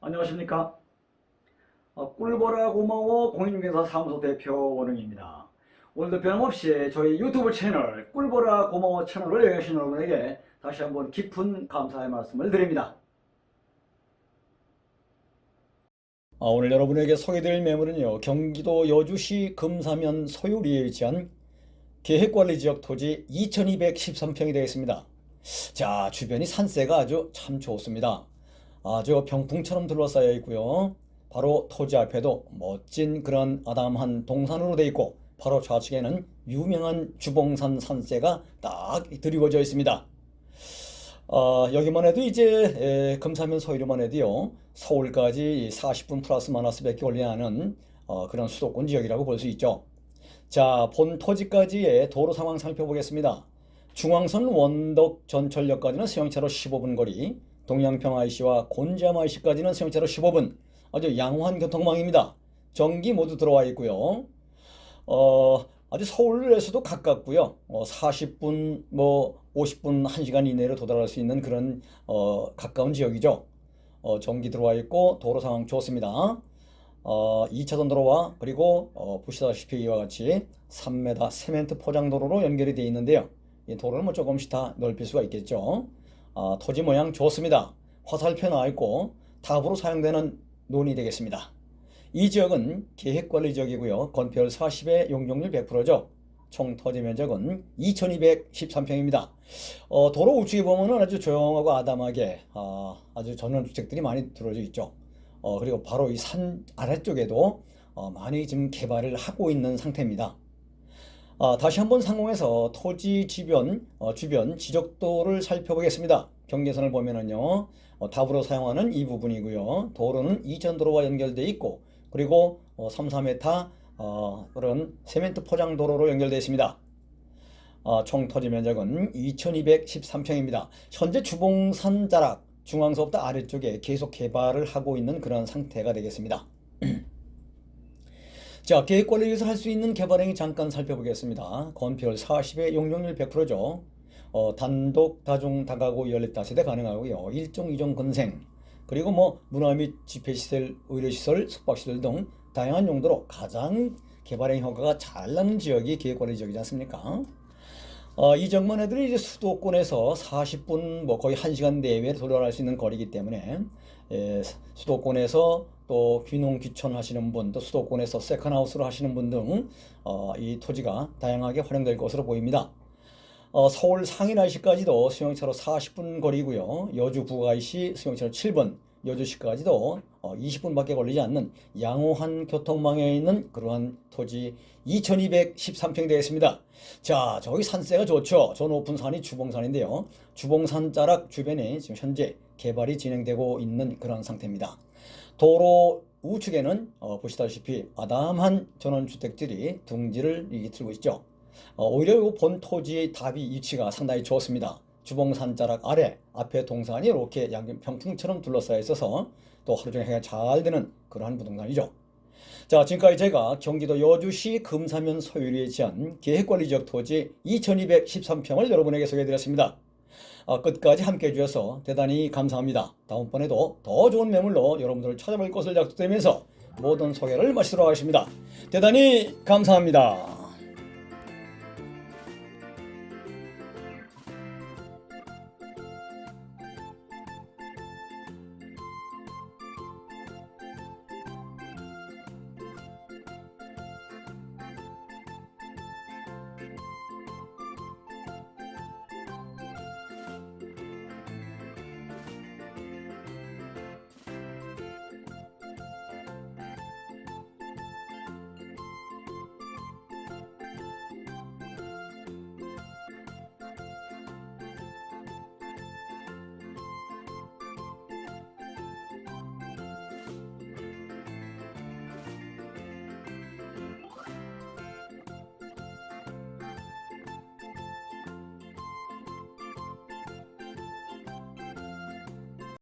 안녕하십니까? 어, 꿀보라 고마워 공인중개사 사무소 대표 원흥입니다. 오늘도 변함없이 저희 유튜브 채널 꿀보라 고마워 채널을 여행하신 여러분에게 다시 한번 깊은 감사의 말씀을 드립니다. 아, 오늘 여러분에게 소개드릴 매물은요 경기도 여주시 금사면 소유리에 위치한 계획관리지역 토지 2213평이 되겠습니다. 자 주변이 산세가 아주 참 좋습니다. 아주 병풍처럼 둘러싸여 있고요. 바로 토지 앞에도 멋진 그런 아담한 동산으로 되어 있고 바로 좌측에는 유명한 주봉산 산세가 딱 드리워져 있습니다. 어, 여기만 해도 이제 에, 금사면 서이로만 해도요 서울까지 40분 플러스 마이너스밖에 걸리지 않은 어, 그런 수도권 지역이라고 볼 수 있죠. 자, 본 토지까지의 도로 상황 살펴보겠습니다. 중앙선 원덕 전철역까지는 수용차로 15분 거리, 동양평 IC와 곤지암 IC까지는 수용차로 15분, 아주 양호한 교통망입니다. 전기 모두 들어와 있고요. 어, 아주 서울에서도 가깝고요. 어, 40분, 뭐 50분, 1시간 이내로 도달할 수 있는 그런 어, 가까운 지역이죠. 어, 전기 들어와 있고 도로 상황 좋습니다. 어, 2차선 도로와 그리고 어, 보시다시피 이와 같이 3m 세멘트 포장 도로로 연결이 되어 있는데요. 이 도로는 뭐 조금씩 다 넓힐 수가 있겠죠. 아, 토지 모양 좋습니다. 화살표 나와 있고 답으로 사용되는 논이 되겠습니다. 이 지역은 계획관리 지역이고요. 건폐율 40에 용적률 100%죠. 총 토지 면적은 2213평입니다. 어, 도로 우측에 보면은 아주 조용하고 아담하게 아, 아주 전원주택들이 많이 들어져 있죠. 어, 그리고 바로 이 산 아래쪽에도 어, 많이 지금 개발을 하고 있는 상태입니다. 아, 다시 한번 상공에서 토지 주변, 어, 주변 지적도를 살펴보겠습니다. 경계선을 보면은요, 어, 답으로 사용하는 이 부분이고요. 도로는 이전도로와 연결돼 있고, 그리고 어, 3, 4m 어, 그런 세멘트 포장 도로로 연결되어 있습니다. 어, 총 토지 면적은 2213평입니다. 현재 주봉산 자락 중앙서부터 아래쪽에 계속 개발을 하고 있는 그런 상태가 되겠습니다. 자, 계획 관리에서 할 수 있는 개발 행위 잠깐 살펴보겠습니다. 건폐율 40에 용적률 100%죠. 어, 단독, 다중, 다가구 연립 다세대 가능하고요. 일종, 이종, 근생, 그리고 뭐 문화 및 집회시설, 의료시설, 숙박시설 등 다양한 용도로 가장 개발행 효과가 잘 나는 지역이 계획관리 지역이지 않습니까? 어, 이 지역만 해도 이제 수도권에서 40분 뭐 거의 1시간 내외에 돌아갈 수 있는 거리이기 때문에 예, 수도권에서 또 귀농 귀촌 하시는 분, 또 수도권에서 세컨하우스로 하시는 분등 어, 이 토지가 다양하게 활용될 것으로 보입니다. 어, 서울 상인IC까지도 수용차로 40분 거리고요. 여주 북IC 수용차로 7분, 여주시까지도 어, 20분밖에 걸리지 않는 양호한 교통망에 있는 그러한 토지 2213평이 되겠습니다. 자, 저기 산세가 좋죠. 저 높은 산이 주봉산인데요. 주봉산 자락 주변에 지금 현재 개발이 진행되고 있는 그런 상태입니다. 도로 우측에는 어, 보시다시피 아담한 전원주택들이 둥지를 이게 들고 있죠. 어, 오히려 본 토지의 답이 위치가 상당히 좋습니다. 주봉산 자락 아래 앞에 동산이 이렇게 양변 평풍처럼 둘러싸여 있어서 또 하루 종일 해가 잘 되는 그러한 부동산이죠. 자, 지금까지 제가 경기도 여주시 금사면 소유리에 지한 계획관리지역 토지 2213평을 여러분에게 소개해드렸습니다. 아, 끝까지 함께 해주셔서 대단히 감사합니다. 다음번에도 더 좋은 매물로 여러분들을 찾아뵐 것을 약속드리면서 모든 소개를 마치도록 하겠습니다. 대단히 감사합니다.